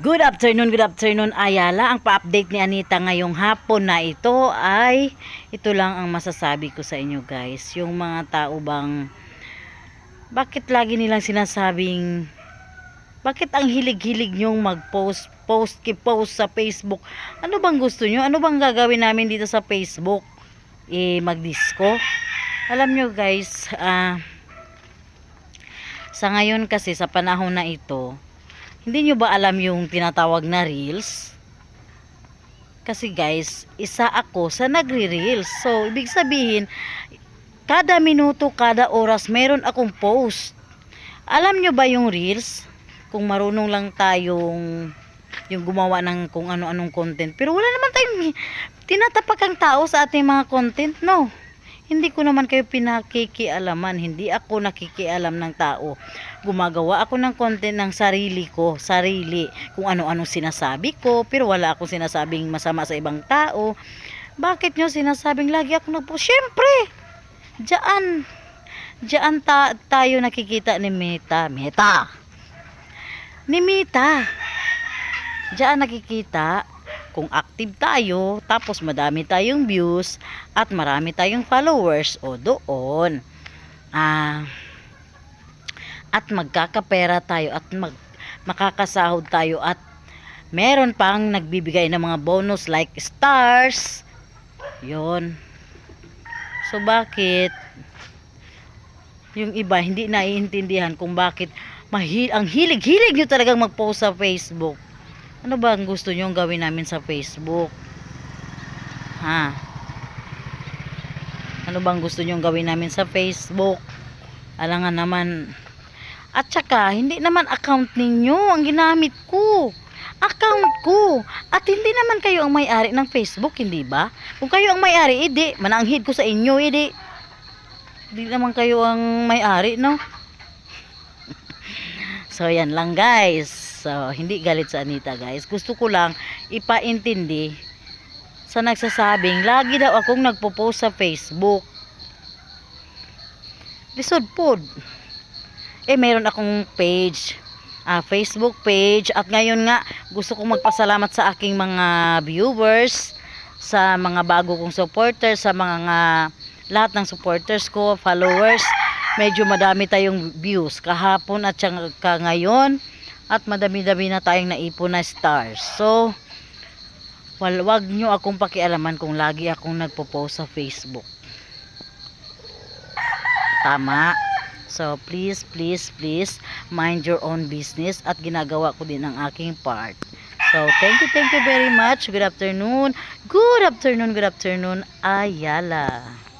Good afternoon, good afternoon Ayala. Ang pa-update ni Anita ngayong hapon na ito ay ito lang ang masasabi ko sa inyo guys. Yung mga tao bang bakit lagi nilang sinasabing bakit ang hilig-hilig nyong mag-post post post sa Facebook? Ano bang gusto nyo? Ano bang gagawin namin dito sa Facebook? Eh mag-disco? Alam nyo guys, ah sa ngayon kasi sa panahon na ito, hindi nyo ba alam yung tinatawag na reels? Kasi guys, isa ako sa nagre-reels. So, ibig sabihin, kada minuto, kada oras, meron akong post. Alam nyo ba yung reels? Kung marunong lang tayong yung gumawa ng kung ano-anong content. Pero wala naman tayong tinatapak ang tao sa ating mga content, no? Hindi ko naman kayo pinakikialaman. Hindi ako nakikialam ng tao. Gumagawa ako ng content ng sarili ko. Sarili. Kung ano-ano sinasabi ko. Pero wala akong sinasabing masama sa ibang tao. Bakit nyo sinasabing lagi ako nagpo? Siyempre! Diyan. Diyan ta tayo nakikita ni Meta. Meta! Ni Meta. Diyan nakikita kung active tayo, tapos madami tayong views, at marami tayong followers, o doon, ah, at magkakapera tayo, at mag, makakasahod tayo, at meron pang nagbibigay ng mga bonus like stars, yon So, bakit? Yung iba hindi naiintindihan kung bakit mahil ang hilig-hilig nyo talagang mag-post sa Facebook. Ano ba ang gusto nyo gawin namin sa Facebook? Ha? Ano bang gusto nyo gawin namin sa Facebook? Alangan naman. At saka, hindi naman account ninyo ang ginamit ko. Account ko. At hindi naman kayo ang may-ari ng Facebook, hindi ba? Kung kayo ang may-ari, hindi. Mananghid ko sa inyo, hindi. Hindi naman kayo ang may-ari, no? so, yan lang, guys. So, hindi galit sa Anita, guys. Gusto ko lang ipaintindi sa nagsasabing, lagi daw akong nagpo-post sa Facebook. Lisod pod. Eh, meron akong page, ah, Facebook page, at ngayon nga, gusto kong magpasalamat sa aking mga viewers, sa mga bago kong supporters, sa mga nga, lahat ng supporters ko, followers, medyo madami tayong views kahapon at saka ngayon at madami-dami na tayong naipon na stars. So, wal, wag nyo akong pakialaman kung lagi akong nagpo-post sa Facebook. Tama. So, please, please, please, mind your own business at ginagawa ko din ang aking part. So, thank you, thank you very much. Good afternoon. Good afternoon, good afternoon, Ayala.